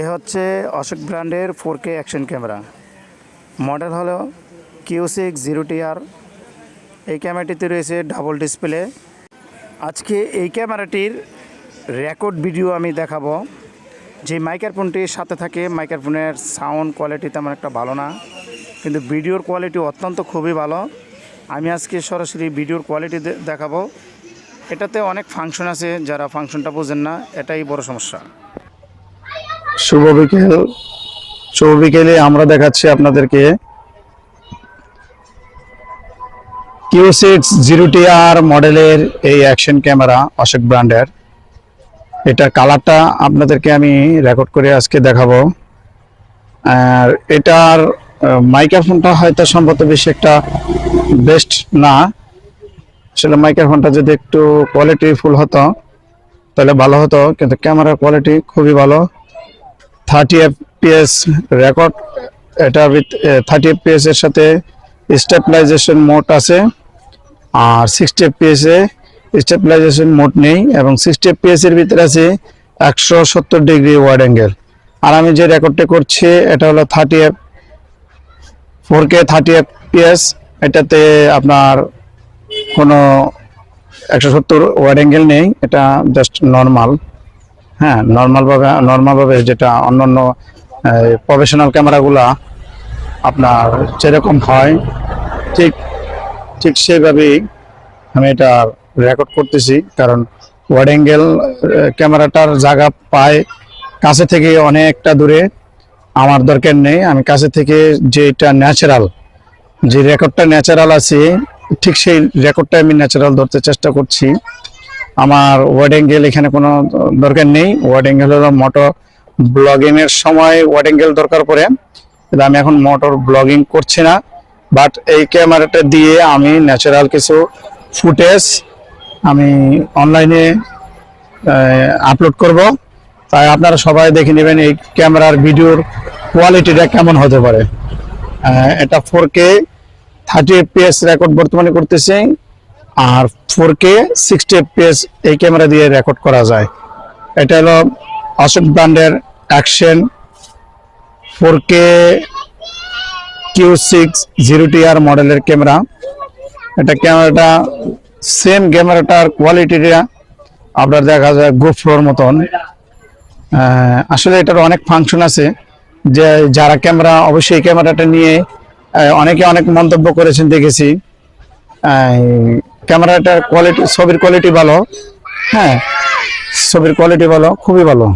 এ হচ্ছে অশোক ব্র্যান্ডের four K action camera. Model হলো কিউ সিক্স জিরো টিআর এই ক্যামেরাটিতে রয়েছে ডাবল ডিসপ্লে। আজকে এই ক্যামেরাটির রেকর্ড ভিডিও আমি দেখাবো। যে মাইক্রোফোনটির সাথে থাকে মাইক্রোফোনের সাউন্ড কোয়ালিটি তেমন একটা ভালো না, কিন্তু ভিডিওর কোয়ালিটি অত্যন্ত খুবই ভালো। আমি আজকে সরাসরি ভিডিওর কোয়ালিটি দেখাবো। এটাতে অনেক ফাংশন আছে, যারা ফাংশনটা বোঝেন না, এটাই বড় সমস্যা। শুভ বিকেল। শুভ বিকেলে আমরা দেখাচ্ছি আপনাদেরকে কিউ জিরো টিআর মডেলের এই অ্যাকশন ক্যামেরা অশোক ব্র্যান্ডের। এটার কালারটা আপনাদেরকে আমি রেকর্ড করে আজকে দেখাবো। আর এটার মাইক্রোফোনটা হয়তো সম্ভবত বেশি একটা বেস্ট না। আসলে মাইক্রোফোনটা যদি একটু কোয়ালিটি ফুল হতো, তাহলে ভালো হতো। কিন্তু ক্যামেরার কোয়ালিটি খুবই ভালো। থার্টি এফপিএস রেকর্ড এটা উইথ থার্টি এফপিএস এর সাথে স্টেবিলাইজেশন মোড আছে, আর সিক্সটি এফপিএস এ স্টেবিলাইজেশন মোড নেই, এবং সিক্সটি এফপিএস এর ভিতরে আছে একশো সত্তর ডিগ্রি ওয়াইড অ্যাঙ্গেল আর আমি যে রেকর্ডটা করছি, এটা হলো thirty F four K thirty FPS এটাতে আপনার কোনো একশো সত্তর ওয়াইড অ্যাঙ্গেল নেই, এটা জাস্ট নর্মাল হ্যাঁ নর্মালভাবে নর্মালভাবে যেটা অন্যান্য প্রফেশনাল ক্যামেরাগুলা আপনার যেরকম হয়, ঠিক ঠিক সেইভাবেই আমি এটা রেকর্ড করতেছি। কারণ ওয়ার্ড অ্যাঙ্গেল ক্যামেরাটার জায়গা পায় কাছে থেকে অনেকটা দূরে। আমার দরকার নেই, আমি কাছে থেকে যেটা ন্যাচারাল যে রেকর্ডটা ন্যাচারাল আছে, ঠিক সেই রেকর্ডটা আমি ন্যাচারাল ধরতে চেষ্টা করছি। আমার ওয়ার্ড অ্যাঙ্গেল এখানে কোনো দরকার নেই। ওয়ার্ড অ্যাঙ্গেল হলো মোটর ব্লগিং এর সময় ওয়ার্ড অ্যাঙ্গেল দরকার পড়ে। কিন্তু আমি এখন মোটর ব্লগিং করছি না। বাট এই ক্যামেরাটা দিয়ে আমি ন্যাচারাল কিছু ফুটেজ আমি অনলাইনে আপলোড করব। তাই আপনারা সবাই দেখে নেবেন এই ক্যামেরার ভিডিওর কোয়ালিটিটা কেমন হতে পারে। এটা four K thirty FPS record বর্তমানে করতেছি। আর ফোর কে সিক্সটি এফপিএস এই ক্যামেরা দিয়ে রেকর্ড করা যায়। এটা হলো অশোক ব্র্যান্ডের action four K Q six zero TR মডেলের ক্যামেরা এটা ক্যামেরাটা সেম ক্যামেরাটার কোয়ালিটিটা আপনার দেখা যায় গোফ্লোর মতন। আসলে এটার অনেক ফাংশন আছে যে যারা ক্যামেরা অবশ্যই ক্যামেরাটা নিয়ে অনেকে অনেক মন্তব্য করেছেন, দেখেছি। ক্যামেরাটার কোয়ালিটি ছবির কোয়ালিটি ভালো। হ্যাঁ ছবির কোয়ালিটি ভালো খুবই ভালো।